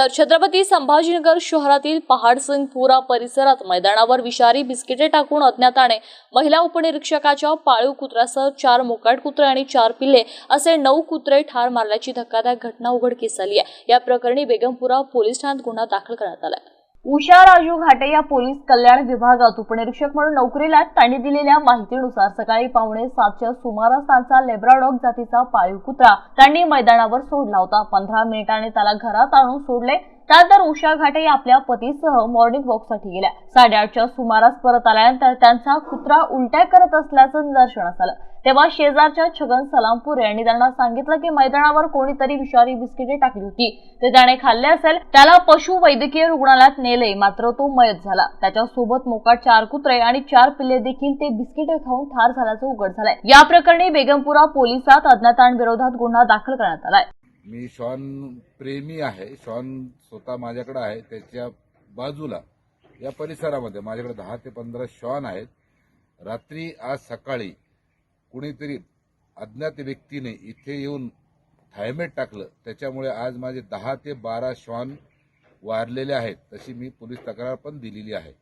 तर छत्रपती संभाजीनगर शहरातील पहाडसिंगपुरा परिसरात मैदानावर विषारी बिस्किटे टाकून अज्ञाताने महिला उपनिरीक्षकाच्या पाळीव कुत्र्यासह चार मोकाट कुत्रे आणि चार पिल्ले असे नऊ कुत्रे ठार मारल्याची धक्कादायक घटना उघडकीस आली आहे. या प्रकरणी बेगमपुरा पोलीस ठाण्यात गुन्हा दाखल करण्यात आहे. उषा राजू घाटे या पोलीस कल्याण विभागात उपनिरीक्षक म्हणून नोकरीला त्यांनी दिलेल्या माहितीनुसार सकाळी पावणे सातच्या सुमारास त्यांचा लेब्राडॉग जातीचा पाळीव कुत्रा त्यांनी मैदानावर सोडला होता. पंधरा मिनिटांनी त्याला घरात आणून सोडले. त्यानंतर उषा घाटे या आपल्या पतीसह मॉर्निंग वॉकसाठी गेल्या. साडेआठच्या सुमारास परत आल्यानंतर त्यांचा कुत्रा उलट्या करत असल्याचं निदर्शनास आलं. तेव्हा शेजारच्या छगन सलामपूर यांनी त्यांना सांगितलं की मैदानावर कोणीतरी विषारी बिस्किटे टाकली होती. ते त्याने खाल्ले असेल त्याला पशु वैद्यकीय रुग्णालयात नेले मात्र तो मयत झाला. त्याच्या सोबत मोकाट चार कुत्रे आणि चार पिल्ले देखील ते बिस्किटे खाऊन ठार झाल्याचं उघड झालंय. या प्रकरणी बेगमपुरा पोलिसात अज्ञातांविरोधात गुन्हा दाखल करण्यात आलाय. मी श्वान प्रेमी आहे श्वान स्वतः माझ्याकडे आहे त्याच्या बाजूला या परिसरामध्ये माझ्याकडे दहा ते पंधरा श्वान आहेत. रात्री आज सकाळी कुणीतरी अज्ञात व्यक्तीने इथे येऊन थायमेट टाकलं. त्याच्यामुळे आज माझे दहा ते बारा श्वान वारलेले आहेत तशी मी पोलीस तक्रार पण दिलेली आहे.